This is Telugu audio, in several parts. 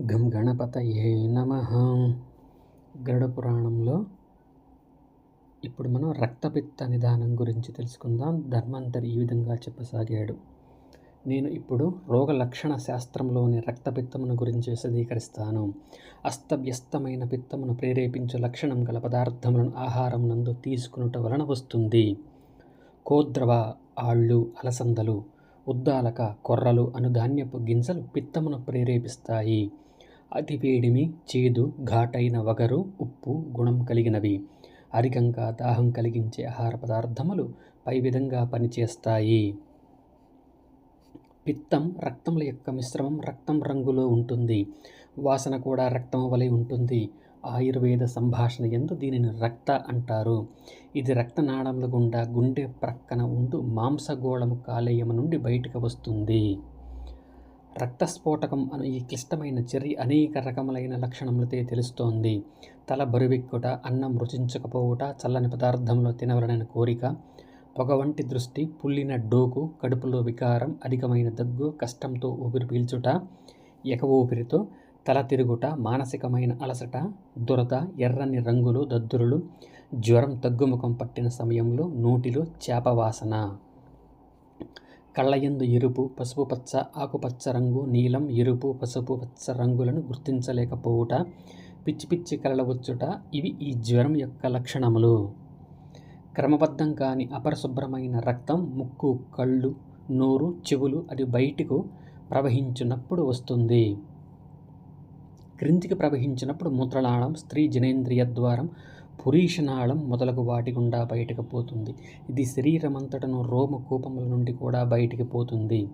గం గణపతయే నమ. గరుడ పురాణంలో ఇప్పుడు మనం రక్తపిత్త నిదానం గురించి తెలుసుకుందాం. ధర్మాంతరి ఈ విధంగా చెప్పసాగాడు. నేను ఇప్పుడు రోగ లక్షణ శాస్త్రంలోని రక్తపిత్తమును గురించి విశదీకరిస్తాను అస్తవ్యస్తమైన పిత్తమును ప్రేరేపించే లక్షణం గల పదార్థములను ఆహారం నందు తీసుకునుట వలన వస్తుంది. కోద్రవ ఆళ్ళు అలసందలు ఉద్దాలక కొర్రలు అను ధాన్యపు గింజలు పిత్తమును ప్రేరేపిస్తాయి. అతి వేడిమి చేదు ఘాటైన వగరు ఉప్పు గుణం కలిగినవి. అధికంగా దాహం కలిగించే ఆహార పదార్థములు పై విధంగా పనిచేస్తాయి. పిత్తం రక్తముల యొక్క మిశ్రమం రక్తం రంగులో ఉంటుంది. వాసన కూడా రక్తం వలె ఉంటుంది. ఆయుర్వేద సంభాషణ ఎందు దీనిని రక్త అంటారు. ఇది రక్తనాళముల గుండా గుండె ప్రక్కన ఉండు మాంసగోళము కాలేయము నుండి బయటకు వస్తుంది. రక్తస్ఫోటకం అను ఈ క్లిష్టమైన చర్య అనేక రకములైన లక్షణములతో తెలుస్తోంది. తల బరువెక్కుట అన్నం రుచించకపోవుట చల్లని పదార్థంలో తినవలనని కోరిక పొగ వంటి దృష్టి పుల్లిన డోకు కడుపులో వికారం అధికమైన దగ్గు కష్టంతో ఊపిరి పీల్చుట ఎక ఊపిరితో తల తిరుగుట మానసికమైన అలసట దురద ఎర్రని రంగులు దద్దురులు జ్వరం తగ్గుముఖం పట్టిన సమయంలో నోటిలో చేపవాసన. కళ్ళయందు ఎరుపు పసుపు పచ్చ ఆకుపచ్చ రంగు నీలం ఎరుపు పసుపు పచ్చ రంగులను గుర్తించలేకపోవుట పిచ్చి పిచ్చి కలల వచ్చుట ఇవి ఈ జ్వరం యొక్క లక్షణములు. క్రమబద్ధం కాని అపరిశుభ్రమైన రక్తం ముక్కు కళ్ళు నోరు చెవులు అది బయటకు ప్రవహించినప్పుడు వస్తుంది. క్రిందికి ప్రవహించినప్పుడు మూత్రనాళం స్త్రీ జనేంద్రియ ద్వారం పురీషనాళం మొదలగు వాటి గుండా బయటకు పోతుంది. ఇది శరీరమంతటను రోమ కూపముల నుండి కూడా బయటికి పోతుంది.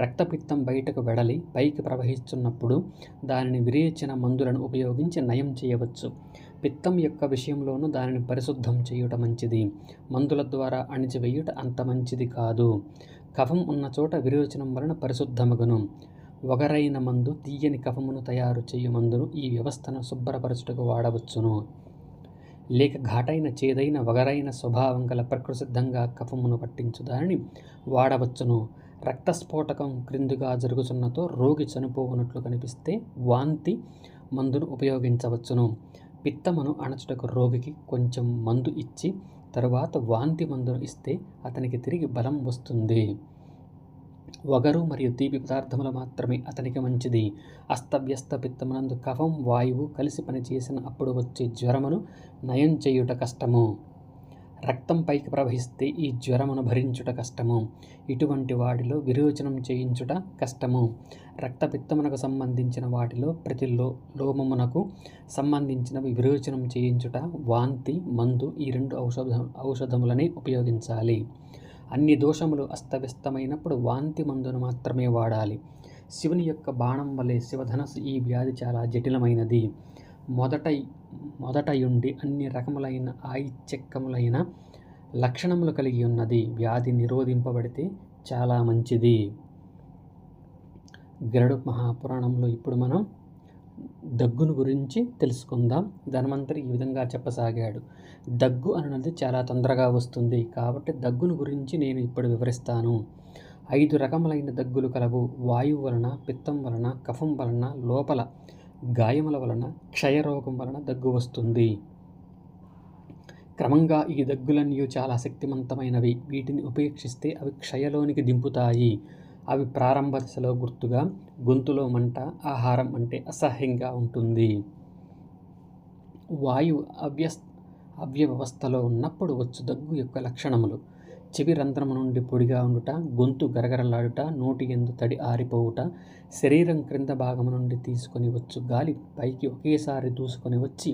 రక్తపిత్తం బయటకు వెడలి పైకి ప్రవహిస్తున్నప్పుడు దానిని విరేచన మందులను ఉపయోగించి నయం చేయవచ్చు. పిత్తం యొక్క విషయంలోనూ దానిని పరిశుద్ధం చేయుట మంచిది. మందుల ద్వారా అణిచివేయుట అంత మంచిది కాదు. కఫం ఉన్న చోట విరోచనం వలన పరిశుద్ధమగును. ఒగరైన మందు తీయని కఫమును తయారు చేయు మందును ఈ వ్యవస్థను శుభ్రపరచుటకు వాడవచ్చును. లేక ఘాటైన చేదైన వగరైన స్వభావం గల ప్రకృసిద్ధంగా కఫమును పట్టించు దానిని వాడవచ్చును. రక్తస్ఫోటకం క్రిందుగా జరుగుతున్నతో రోగి చనిపోవునట్లు కనిపిస్తే వాంతి మందును ఉపయోగించవచ్చును. పిత్తమును అణచుటకు రోగికి కొంచెం మందు ఇచ్చి తరువాత వాంతి మందును ఇస్తే అతనికి తిరిగి బలం వస్తుంది. వగరు మరియు తీపి పదార్థములు మాత్రమే అతనికి మంచిది. అస్తవ్యస్త పిత్తమునందు కఫం వాయువు కలిసి పనిచేసిన అప్పుడు వచ్చే జ్వరమును నయం చేయుట కష్టము. రక్తం పైకి ప్రవహిస్తే ఈ జ్వరమును భరించుట కష్టము. ఇటువంటి వాటిలో విరోచనం చేయించుట కష్టము. రక్తపిత్తమునకు సంబంధించిన వాటిలో ప్రతి లో లోమమునకు సంబంధించినవి విరోచనం చేయించుట వాంతి మందు ఈ రెండు ఔషధ ఔషధములనే ఉపయోగించాలి. అన్ని దోషములు అస్తవ్యస్తమైనప్పుడు వాంతి మందును మాత్రమే వాడాలి. శివుని యొక్క బాణం వలె శివధనస్సు ఈ వ్యాధి చాలా జటిలమైనది. మొదట మొదటయుండి అన్ని రకములైన ఆయిచ్చక్కములైన లక్షణములు కలిగి ఉన్నది. వ్యాధి నిరోధింపబడితే చాలా మంచిది. గరుడు మహాపురాణంలో ఇప్పుడు మనం దగ్గును గురించి తెలుసుకుందాం. ధన్వంతరి ఈ విధంగా చెప్పసాగాడు. దగ్గు అన్నది చాలా తొందరగా వస్తుంది. కాబట్టి దగ్గును గురించి నేను ఇప్పుడు వివరిస్తాను. ఐదు రకములైన దగ్గులు కలవు. వాయువు వలన పిత్తం వలన కఫం వలన లోపల గాయముల వలన క్షయరోగం వలన దగ్గు వస్తుంది. క్రమంగా ఈ దగ్గులన్నీ చాలా శక్తివంతమైనవి వీటిని ఉపేక్షిస్తే అవి క్షయలోనికి దింపుతాయి. అవి ప్రారంభ దశలో గుర్తుగా గొంతులో మంట ఆహారం అంటే అసహ్యంగా ఉంటుంది. వాయు అవ్యస్ అవ్యవస్థలో ఉన్నప్పుడు వచ్చు దగ్గు యొక్క లక్షణములు. చెవి రంధ్రము నుండి పొడిగా ఉండుట గొంతు గరగరలాడుట నోటి ఎందు తడి ఆరిపోవుట శరీరం క్రింద భాగము నుండి తీసుకొని వచ్చు గాలి పైకి ఒకేసారి దూసుకొని వచ్చి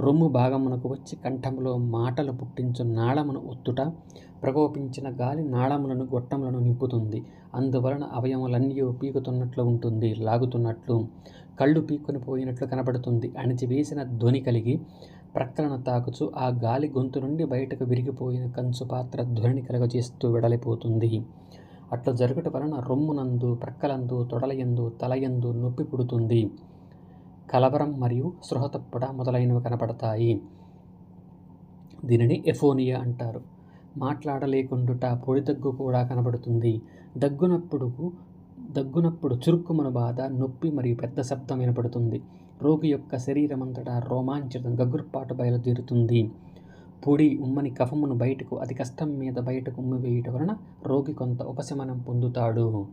రొమ్ము భాగమునకు వచ్చి కంఠములో మాటలు పుట్టించు నాళమును ఒత్తుట ప్రకోపించిన గాలి నాళములను గొట్టములను నింపుతుంది. అందువలన అవయములన్నీ పీకుతున్నట్లు ఉంటుంది లాగుతున్నట్లు కళ్ళు పీక్కుని పోయినట్లు కనబడుతుంది. అణిచివేసిన ధ్వని కలిగి ప్రక్కలను తాకుచు ఆ గాలి గొంతు నుండి బయటకు విరిగిపోయిన కంచు పాత్ర ధ్వని కలగజేస్తూ వెడలిపోతుంది. అట్లా జరుగుట వలన రొమ్మునందు ప్రక్కలందు తొడలయందు తలయందు నొప్పి పుడుతుంది. కలవరం మరియు స్పృహ మొదలైనవి కనపడతాయి. దీనిని ఎఫోనియా అంటారు. మాట్లాడలేకుండుట పొడి దగ్గు కూడా కనబడుతుంది. దగ్గునప్పుడు దగ్గునప్పుడు చురుక్కుమను బాధ నొప్పి మరియు పెద్ద శబ్దం వినపడుతుంది. రోగి యొక్క శరీరమంతటా రోమాంచితం గగుర్పాటు బయలుదేరుతుంది. పొడి ఉమ్మని కఫమును బయటకు అతి కష్టం మీద బయటకు ఉమ్మివేయటం వలన రోగి కొంత ఉపశమనం పొందుతాడు.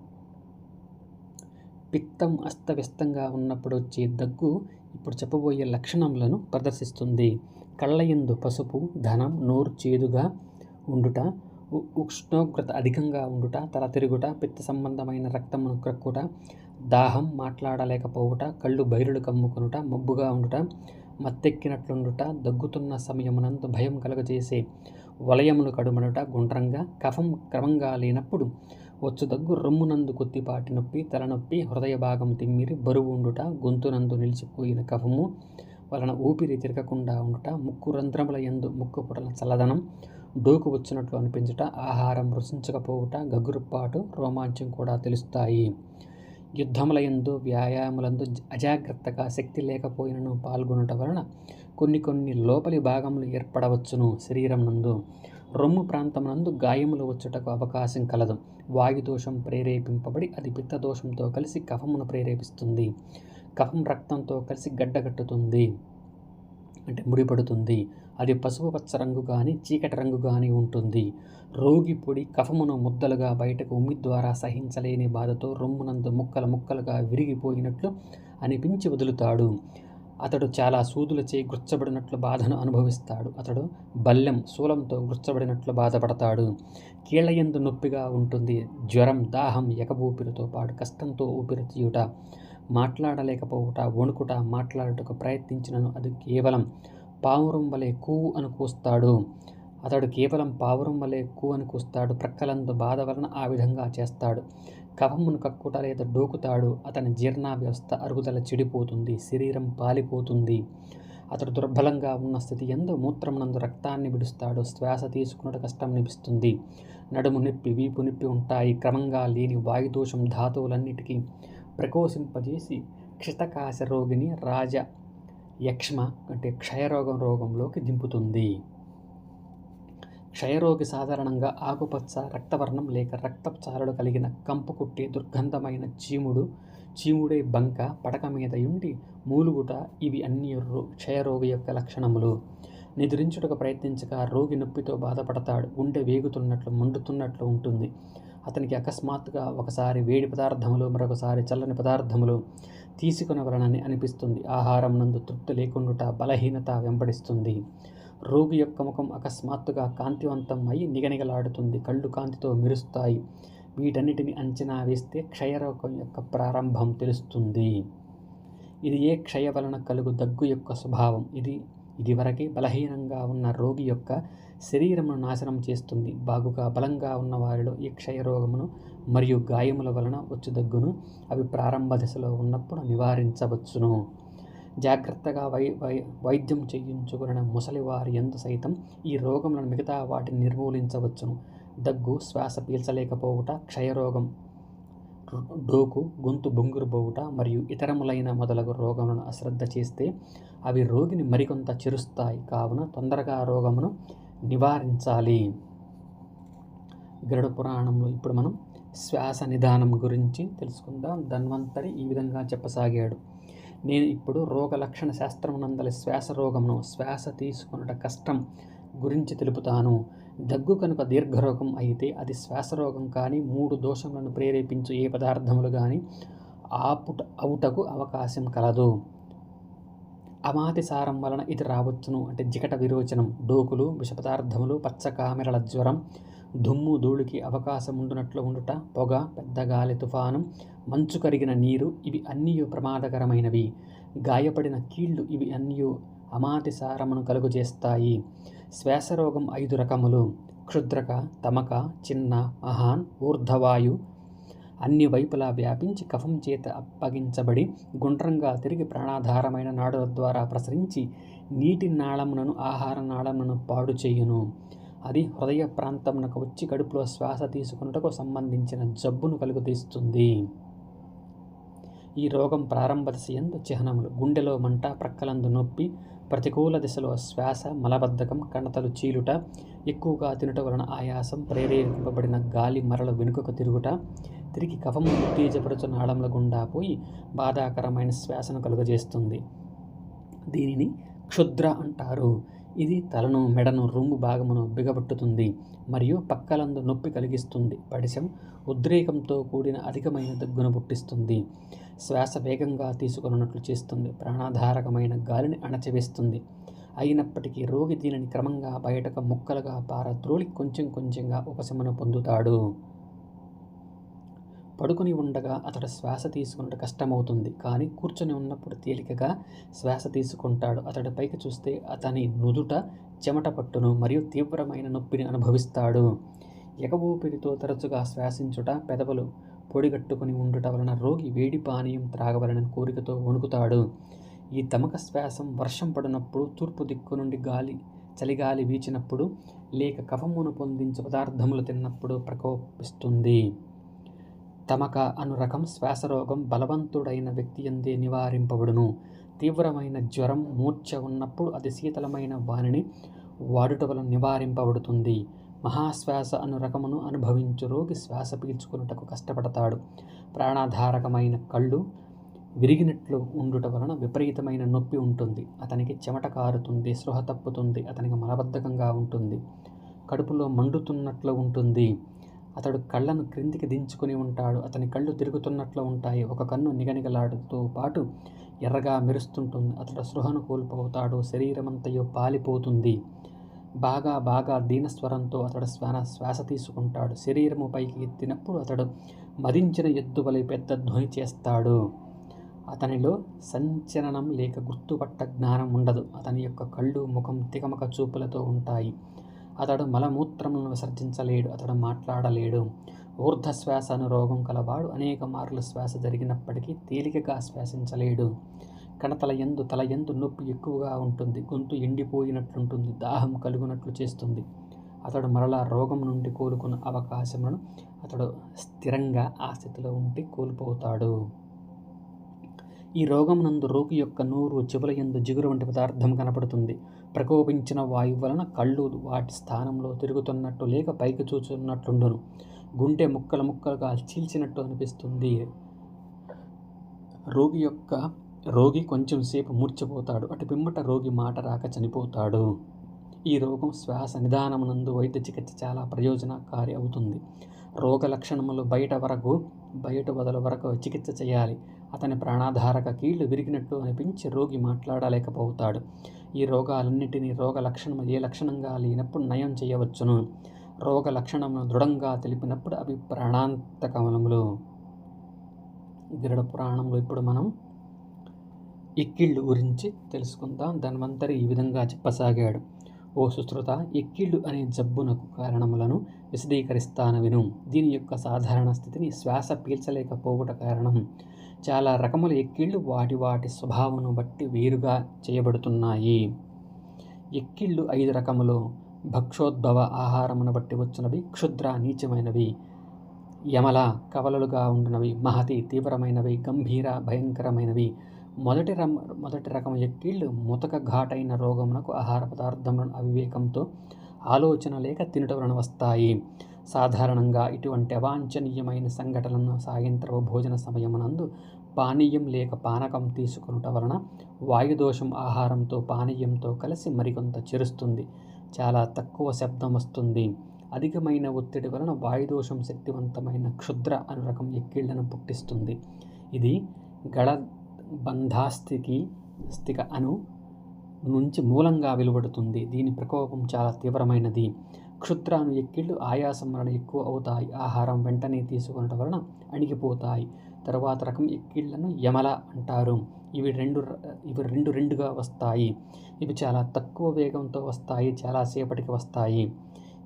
పిత్తం అస్తవ్యస్తంగా ఉన్నప్పుడు వచ్చే దగ్గు ఇప్పుడు చెప్పబోయే లక్షణములను ప్రదర్శిస్తుంది. కళ్ళయందు పసుపు ధనం నోరు చేదుగా ఉండుట ఉ- ఉష్ణోగ్రత అధికంగా ఉండుట తల తిరుగుట పిత్త సంబంధమైన రక్తమును క్రక్కుట దాహం మాట్లాడలేకపోవుట కళ్ళు బైరులు కమ్ముకొనుట మబ్బుగా ఉండుట మత్తెక్కినట్లుండుట దగ్గుతున్న సమయమునందు భయం కలుగజేసే వలయమును కడుమనుట గుండ్రంగా కఫం క్రమంగా లేనప్పుడు వచ్చు దగ్గు రొమ్మునందు కొద్దిపాటి నొప్పి తలనొప్పి హృదయ భాగం తిమ్మిరి బరువు ఉండుట గొంతునందు నిలిచిపోయిన కఫము వలన ఊపిరి తిరగకుండా ఉండుట ముక్కు రంధ్రముల యందు ముక్కు పుటల చల్లదనం డోకు వచ్చినట్లు అనిపించుట ఆహారం రుచించకపోవుట గగురుపాటు రోమాంచం కూడా తెలుస్తాయి. యుద్ధముల యందు వ్యాయాములందు అజాగ్రత్తగా శక్తి లేకపోయినను పాల్గొనుట వలన కొన్ని కొన్ని లోపలి భాగములు ఏర్పడవచ్చును శరీరం నందు. రొమ్ము ప్రాంతమునందు గాయములు వచ్చుటకు అవకాశం కలదు. వాయుదోషం ప్రేరేపింపబడి అది పిత్తదోషంతో కలిసి కఫమును ప్రేరేపిస్తుంది. కఫం రక్తంతో కలిసి గడ్డగట్టుతుంది. అంటే ముడిపడుతుంది. అది పసుపుపచ్చ రంగు కానీ చీకటి రంగు కానీ ఉంటుంది. రోగి పొడి కఫమును ముద్దలుగా బయటకు ఉమ్మి ద్వారా సహించలేని బాధతో రొమ్మునందు ముక్కలు ముక్కలుగా విరిగిపోయినట్లు అనిపించి వదులుతాడు. అతడు చాలా సూదులచే గుచ్చబడినట్లు బాధను అనుభవిస్తాడు. అతడు బల్లెం శూలంతో గుచ్చబడినట్లు బాధపడతాడు. కీళ్ళయందు నొప్పిగా ఉంటుంది. జ్వరం దాహం ఎకబూపిరితో పాటు కష్టంతో ఊపిరి తీయుట మాట్లాడలేకపోవుట వణుకుట మాట్లాడుటకు ప్రయత్నించినను అది కేవలం పావురం వలె కూ అని కూస్తాడు. అతడు కేవలం పావురం వలె కూ అని కూస్తాడు. ప్రక్కలందు బాధ వలన ఆ విధంగా చేస్తాడు. కఫమును కక్కుట లేదా డోకుతాడు. అతని జీర్ణ వ్యవస్థ అరుగుదల చెడిపోతుంది. శరీరం పాలిపోతుంది. అతడు దుర్బలంగా ఉన్న స్థితి ఎందు మూత్రమునందు రక్తాన్ని విడుస్తాడు. శ్వాస తీసుకున్నట కష్టం నిపిస్తుంది నడుము నొప్పి వీపు నొప్పి ఉంటాయి. క్రమంగా లేని వాయుదోషం ధాతువులన్నిటికీ ప్రకోశింపజేసి క్షితకాశ రోగిని రాజ యక్ష్మ అంటే క్షయరోగం రోగంలోకి దింపుతుంది. క్షయరోగి సాధారణంగా ఆకుపచ్చ రక్తవర్ణం లేక రక్తపు కలిగిన కంపు కుట్టే దుర్గంధమైన చీముడు చీముడే బంక పడక మీద ఉండి మూలుగుట ఇవి అన్ని రో క్షయరోగి యొక్క లక్షణములు. నిద్రించుటకు ప్రయత్నించక రోగి నొప్పితో బాధపడతాడు. గుండె వేగుతున్నట్లు మండుతున్నట్లు ఉంటుంది. అతనికి అకస్మాత్తుగా ఒకసారి వేడి పదార్థములు మరొకసారి చల్లని పదార్థములు తీసుకునవలనని అనిపిస్తుంది. ఆహారం నందు తృప్తి లేకుండుట బలహీనత వెంబడిస్తుంది. రోగి యొక్క ముఖం అకస్మాత్తుగా కాంతివంతం అయి నిగనిగలాడుతుంది. కళ్ళు కాంతితో మెరుస్తాయి. వీటన్నిటిని అంచనా వేస్తే క్షయరోగం యొక్క ప్రారంభం తెలుస్తుంది. ఇది ఏ క్షయ వలన కలుగు దగ్గు యొక్క స్వభావం? ఇది ఇదివరకే బలహీనంగా ఉన్న రోగి యొక్క శరీరమును నాశనం చేస్తుంది. బాగుగా బలంగా ఉన్న వారిలో ఈ క్షయరోగమును మరియు గాయముల వలన వచ్చు దగ్గును అవి ప్రారంభ దశలో ఉన్నప్పుడు నివారించవచ్చును. జాగ్రత్తగా వై వై వైద్యం చేయించుకున్న ముసలివారి ఎందు సైతం ఈ రోగములను మిగతా వాటిని నిర్మూలించవచ్చును. దగ్గు శ్వాస పీల్చలేకపోవుట క్షయరోగం డోకు గొంతు బొంగురుపోవుట మరియు ఇతరములైన మొదలగు రోగములను అశ్రద్ధ చేస్తే అవి రోగిని మరికొంత చెరుస్తాయి. కావున తొందరగా రోగమును నివారించాలి. గరుడ పురాణంలో ఇప్పుడు మనం శ్వాస నిదానం గురించి తెలుసుకుందాం. ధన్వంతరి ఈ విధంగా చెప్పసాగాడు. నేను ఇప్పుడు రోగ లక్షణ శాస్త్రమునందలి శ్వాస రోగమును శ్వాస తీసుకొనుట కష్టం గురించి తెలుపుతాను. దగ్గు కనుక దీర్ఘరోగం అయితే అది శ్వాసరోగం కానీ మూడు దోషములను ప్రేరేపించు ఏ పదార్థములు కానీ ఆపుట అవుటకు అవకాశం కలదు. అమాతి సారం వలన ఇది రావచ్చును. అంటే జికట విరోచనం డోకులు విషపదార్థములు పచ్చకామెరల జ్వరం దుమ్ము ధూళికి అవకాశం ఉండునట్లు ఉండుట పొగ పెద్ద గాలి తుఫాను మంచు కరిగిన నీరు ఇవి అన్నీ ప్రమాదకరమైనవి. గాయపడిన కీళ్ళు ఇవి అన్నీ అమాతి సారమును కలుగజేస్తాయి. శ్వాసరోగం ఐదు రకములు. క్షుద్రక తమక చిన్న మహాన్ ఊర్ధవాయు అన్ని వైపులా వ్యాపించి కఫం చేత అప్పగించబడి గుండ్రంగా తిరిగి ప్రాణాధారమైన నాడుల ద్వారా ప్రసరించి నీటి నాళములను ఆహార నాళములను పాడు చేయును. అది హృదయ ప్రాంతమునకు వచ్చి కడుపులో శ్వాస తీసుకున్నటకు సంబంధించిన జబ్బును కలుగతీస్తుంది. ఈ రోగం ప్రారంభ దశ ఎందు చిహ్నములు. గుండెలో మంట ప్రక్కలందు నొప్పి ప్రతికూల దిశలో శ్వాస మలబద్ధకం కణతలు చీలుట ఎక్కువగా తినుట వలన ఆయాసం ప్రేరేపింపబడిన గాలి మరల వెనుకకు తిరుగుట తిరిగి కఫము ఉత్తేజపరచు నాళముల గుండా పోయి బాధాకరమైన శ్వాసను కలుగజేస్తుంది. దీనిని క్షుద్ర అంటారు. ఇది తలను మెడను రొమ్ము భాగమును బిగబట్టుతుంది మరియు పక్కలందు నొప్పి కలిగిస్తుంది. పడిశం ఉద్రేకంతో కూడిన అధికమైన దగ్గును పుట్టిస్తుంది. శ్వాస వేగంగా తీసుకున్నట్లు చేస్తుంది. ప్రాణాధారకమైన గాలిని అణచివేస్తుంది. అయినప్పటికీ రోగి దీనిని క్రమంగా బయటకు ముక్కలుగా పారద్రోలి కొంచెం కొంచెంగా ఉపశమనం పొందుతాడు. పడుకుని ఉండగా అతడు శ్వాస తీసుకున్నట్టు కష్టమవుతుంది. కానీ కూర్చొని ఉన్నప్పుడు తేలికగా శ్వాస తీసుకుంటాడు. అతడి పైకి చూస్తే అతని నుదుట చెమట పట్టును మరియు తీవ్రమైన నొప్పిని అనుభవిస్తాడు. ఎగ తరచుగా శ్వాసించుట పెదవులు పొడిగట్టుకుని ఉండుట వలన రోగి వేడి పానీయం త్రాగవలనని కోరికతో వణుకుతాడు. ఈ తమక శ్వాసం వర్షం పడినప్పుడు తూర్పు దిక్కు నుండి గాలి చలిగాలి వీచినప్పుడు లేక కఫమును పొందించే పదార్థములు తిన్నప్పుడు ప్రకోపిస్తుంది. తమక అను రకం శ్వాసరోగం బలవంతుడైన వ్యక్తి ఎందే నివారింపబడును. తీవ్రమైన జ్వరం మూర్ఛ ఉన్నప్పుడు అది శీతలమైన వానిని వాడుట వలన నివారింపబడుతుంది. మహాశ్వాస అను రకమును అనుభవించు రోగి శ్వాస పీల్చుకున్నటకు కష్టపడతాడు. ప్రాణాధారకమైన కళ్ళు విరిగినట్లు ఉండుట వలన విపరీతమైన నొప్పి ఉంటుంది. అతనికి చెమట కారుతుంది స్పృహ తప్పుతుంది అతనికి మలబద్ధకంగా ఉంటుంది. కడుపులో మండుతున్నట్లు ఉంటుంది. అతడు కళ్ళను క్రిందికి దించుకుని ఉంటాడు. అతని కళ్ళు తిరుగుతున్నట్లు ఉంటాయి. ఒక కన్ను నిగనిగలాడుతూ పాటు ఎర్రగా మెరుస్తుంటుంది. అతడు సృహను కోల్పోతాడు. శరీరమంతయో పాలిపోతుంది. బాగా బాగా దీనస్వరంతో అతడు శ్వాన శ్వాస తీసుకుంటాడు. శరీరము పైకి ఎత్తినప్పుడు అతడు మదించిన ఎద్దు వలె పెద్ద ధ్వని చేస్తాడు. అతనిలో సంచలనం లేక గుర్తుపట్ట జ్ఞానం ఉండదు. అతని యొక్క కళ్ళు ముఖం తికమక చూపులతో ఉంటాయి. అతడు మలమూత్రములను విసర్జించలేడు అతడు మాట్లాడలేడు. ఊర్ధశ్వాస అను రోగం కలవాడు అనేక మార్లు శ్వాస జరిగినప్పటికీ తేలికగా శ్వాసించలేడు. కణతల ఎందు తల ఎందు నొప్పి ఎక్కువగా ఉంటుంది. గొంతు ఎండిపోయినట్లుంటుంది. దాహం కలుగునట్లు చేస్తుంది. అతడు మరలా రోగం నుండి కోలుకున్న అవకాశములను అతడు స్థిరంగా ఆ స్థితిలో ఉండి కోల్పోతాడు. ఈ రోగం నందు రోగి యొక్క నోరు చెవుల ఎందు జిగురు వంటి పదార్థం కనపడుతుంది. ప్రకోపించిన వాయువు వలన కళ్ళు వాటి స్థానంలో తిరుగుతున్నట్టు లేక పైకి చూచున్నట్లుండును గుండె ముక్కలు ముక్కలుగా చీల్చినట్టు అనిపిస్తుంది. రోగి యొక్క రోగి కొంచెం సేపు మూర్చిపోతాడు. అటు పిమ్మట రోగి మాట రాక చనిపోతాడు. ఈ రోగం శ్వాస నిదానమునందు వైద్య చికిత్స చాలా ప్రయోజనకారి అవుతుంది. రోగ లక్షణములు బయట వరకు బయట వదల వరకు చికిత్స చేయాలి. అతని ప్రాణాధారక కీళ్ళు విరిగినట్టు అనిపించి రోగి మాట్లాడలేకపోతాడు. ఈ రోగాలన్నింటినీ రోగ లక్షణము ఏ లక్షణంగా లేనప్పుడు నయం చేయవచ్చును. రోగ లక్షణమును దృఢంగా తెలిపినప్పుడు అవి ప్రాణాంతకములు. గిరడ పురాణంలో ఇప్పుడు మనం ఎక్కిళ్ళు గురించి తెలుసుకుందాం. ధన్వంతరి ఈ విధంగా చెప్పసాగాడు. ఓ సుశ్రుత ఎక్కిళ్ళు అనే జబ్బునకు కారణములను విశదీకరిస్తాను విను దీని యొక్క సాధారణ స్థితిని శ్వాస పీల్చలేకపోవుట కారణం. చాలా రకముల ఎక్కిళ్ళు వాటి వాటి స్వభావమును బట్టి వేరుగా చేయబడుతున్నాయి. ఎక్కిళ్ళు ఐదు రకములు. భక్షోద్భవ ఆహారమును బట్టి వచ్చినవి క్షుద్ర నీచమైనవి. యమల కవలలుగా ఉండినవి మహతి తీవ్రమైనవి గంభీర భయంకరమైనవి. మొదటి రమ మొదటి రకం ఎక్కిళ్ళు ముతక ఘాటైన రోగమునకు ఆహార పదార్థములను అవివేకంతో ఆలోచన లేక తినట వలన వస్తాయి. సాధారణంగా ఇటువంటి అవాంఛనీయమైన సంఘటనలను సాయంత్రం భోజన సమయమునందు పానీయం లేక పానకం తీసుకునుట వలన వాయుదోషం ఆహారంతో పానీయంతో కలిసి మరికొంత చెరుస్తుంది. చాలా తక్కువ శబ్దం వస్తుంది. అధికమైన ఒత్తిడి వలన వాయుదోషం శక్తివంతమైన క్షుద్ర అను రకం ఎక్కిళ్ళను పుట్టిస్తుంది. ఇది గడ బంధాస్థికి స్థిక అను నుంచి మూలంగా వెలువడుతుంది. దీని ప్రకోపం చాలా తీవ్రమైనది. క్షుద్రాను ఎక్కిళ్ళు ఆయాసం వలన ఎక్కువ అవుతాయి. ఆహారం వెంటనే తీసుకునటం వలన అణిగిపోతాయి. తర్వాత రకం ఎక్కిళ్ళను యమల అంటారు. ఇవి రెండు ఇవి రెండు రెండుగా వస్తాయి. ఇవి చాలా తక్కువ వేగంతో వస్తాయి. చాలాసేపటికి వస్తాయి.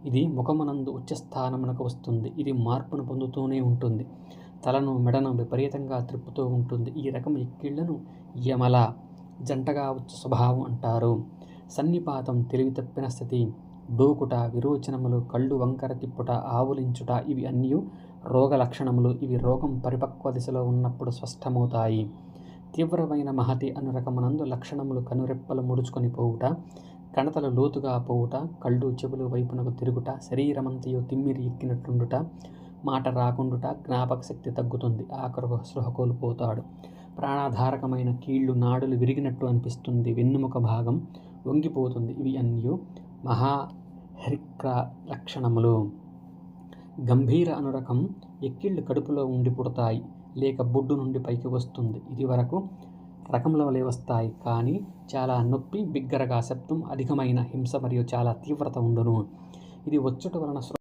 ఇది ముఖమునందు ఉచ్చస్థానమునకు వస్తుంది. ఇది మార్పును పొందుతూనే ఉంటుంది. తలను మెడను విపరీతంగా త్రిప్పుతూ ఉంటుంది. ఈ రకం ఎక్కిళ్ళను యమల జంటగా స్వభావం అంటారు. సన్నిపాతం తెలివి తప్పిన స్థితి దూకుట విరోచనములు కళ్ళు వంకర తిప్పుట ఆవులించుట ఇవి అన్నీ రోగ లక్షణములు. ఇవి రోగం పరిపక్వ దిశలో ఉన్నప్పుడు స్పష్టమవుతాయి. తీవ్రమైన మహతి అనురకమునందు లక్షణములు కనురెప్పలు ముడుచుకొని పోవుట కణతలు లోతుగా పోవుట కళ్ళు చెవులు వైపునకు తిరుగుట శరీరమంతయు తిమ్మిరి ఎక్కినట్టుండుట మాట రాకుండుట జ్ఞాపక శక్తి తగ్గుతుంది ఆఖరుకు స్పృహ కోల్పోతాడు. ప్రాణాధారకమైన కీళ్ళు నాడులు విరిగినట్టు అనిపిస్తుంది. వెన్నుముక భాగం వంగిపోతుంది. ఇవి అన్నీ మహాహరిక్ర లక్షణములు గంభీర అనురకం ఎక్కిళ్ళు కడుపులో ఉండి పుడతాయి లేక బొడ్డు నుండి పైకి వస్తుంది. ఇది వరకు రకంలో వలె వస్తాయి కానీ చాలా నొప్పి బిగ్గరగా శబ్దం అధికమైన హింస మరియు చాలా తీవ్రత ఉండును. ఇది వచ్చుట వలన